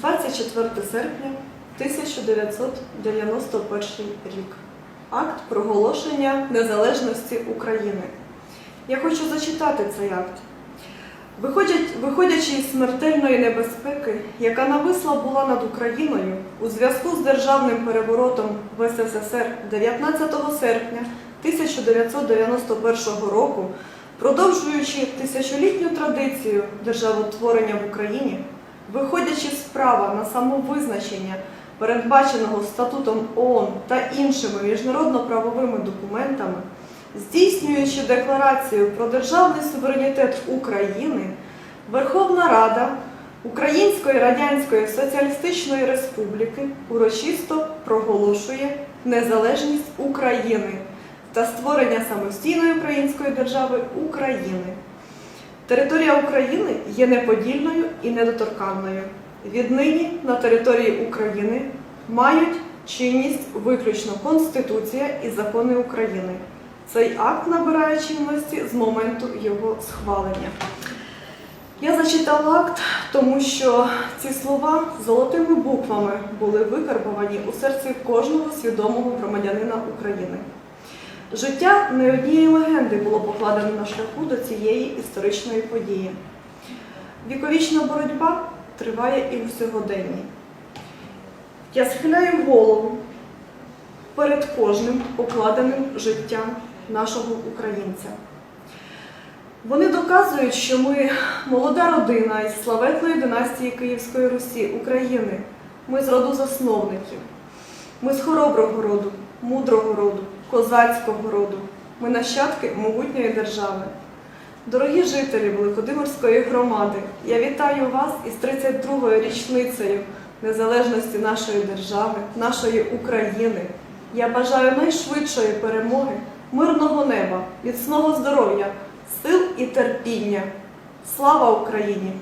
24 серпня 1991 рік. Акт проголошення незалежності України. Я хочу зачитати цей акт. Виходячи із смертельної небезпеки, яка нависла була над Україною у зв'язку з державним переворотом в СССР 19 серпня 1991 року, продовжуючи тисячолітню традицію державотворення в Україні, виходячи з права на самовизначення, передбаченого статутом ООН та іншими міжнародно-правовими документами, здійснюючи декларацію про державний суверенітет України, Верховна Рада Української Радянської Соціалістичної Республіки урочисто проголошує незалежність України та створення самостійної української держави України. Територія України є неподільною і недоторканною. Віднині на території України мають чинність виключно Конституція і закони України. Цей акт набирає чинності з моменту його схвалення. Я зачитала акт, тому що ці слова золотими буквами були викарбовані у серці кожного свідомого громадянина України. Життя не однієї легенди було покладено на шляху до цієї історичної події. Віковічна боротьба триває і у сьогоденні. Я схиляю голову перед кожним покладеним життям нашого українця. Вони доказують, що ми молода родина із славетної династії Київської Русі, України. Ми з роду засновників. Ми з хороброго роду, мудрого роду, козацького роду. Ми нащадки могутньої держави. Дорогі жителі Великодимирської громади, я вітаю вас із 32-ю річницею незалежності нашої держави, нашої України. Я бажаю найшвидшої перемоги, мирного неба, міцного здоров'я, сил і терпіння. Слава Україні!